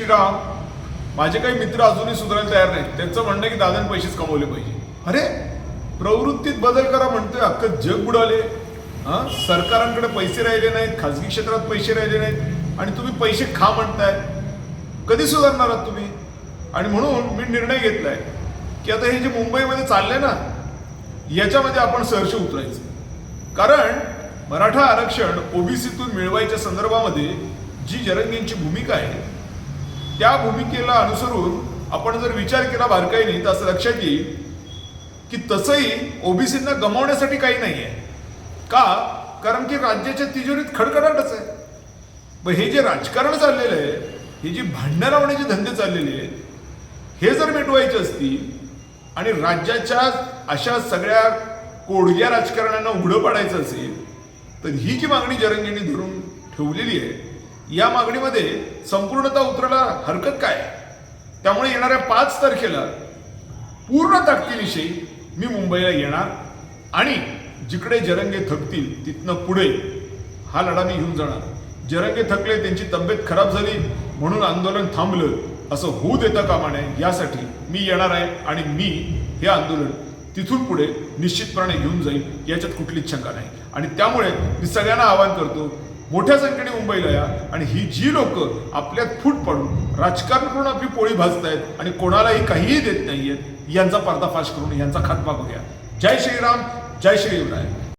श्रीराम माझे काही मित्र अजूनही सुधारायला तयार नाहीत. त्यांचं म्हणणं की दादाने पैसेच कमवले पाहिजे. अरे प्रवृत्तीत बदल करा म्हणतोय. अख्खं जग बुडाले. हा? सरकारांकडे पैसे राहिले नाहीत खाजगी क्षेत्रात पैसे राहिले नाहीत. आणि तुम्ही पैसे खा म्हणताय. कधी सुधारणार आहात तुम्ही? आणि म्हणून मी निर्णय घेतलाय की आता हे जे मुंबईमध्ये चाललंय ना याच्यामध्ये आपण सहर्ष उतरायचं. कारण मराठा आरक्षण ओबीसीतून मिळवायच्या संदर्भामध्ये जी जरंगींची भूमिका आहे त्या भूमिकेला अनुसरून आपण जर विचार केला बारकाईने तर असं लक्षात येईल की तसंही ओबीसींना गमावण्यासाठी काही नाही आहे का? कारण की राज्याच्या तिजोरीत खडखडाटच आहे. मग हे जे राजकारण चाललेलं आहे हे जी भांडणं लावण्याचे धंदे चाललेले आहेत हे जर मिटवायचे असतील आणि राज्याच्या अशा सगळ्या कोडग्या राजकारण्यांना उघडं पाडायचं असेल तर ही जी मागणी जरंगींनी धरून ठेवलेली आहे या मागणीमध्ये संपूर्णता उतरायला हरकत काय? त्यामुळे येणाऱ्या पाच तारखेला पूर्ण ताकदीविषयी मी मुंबईला येणार आणि जिकडे जरंगे थकतील तिथनं पुढे हा लढा मी घेऊन जाणार. जरंगे थकले त्यांची तब्येत खराब झाली म्हणून आंदोलन थांबलं असं होऊ देता कामा नये यासाठी मी येणार आहे आणि मी हे आंदोलन तिथून पुढे निश्चितपणे घेऊन जाईल याच्यात कुठलीच शंका नाही. आणि त्यामुळे मी सगळ्यांना आवाहन करतो मोठ्या संख्येने मुंबईला या आणि ही जी लोक आपल्यात फूट पाडून राजकारण करून आपली पोळी भाजतायत आणि कोणालाही काहीही देत नाहीयेत यांचा पर्दाफाश करून यांचा खात्मा करूया जय श्रीराम जय श्री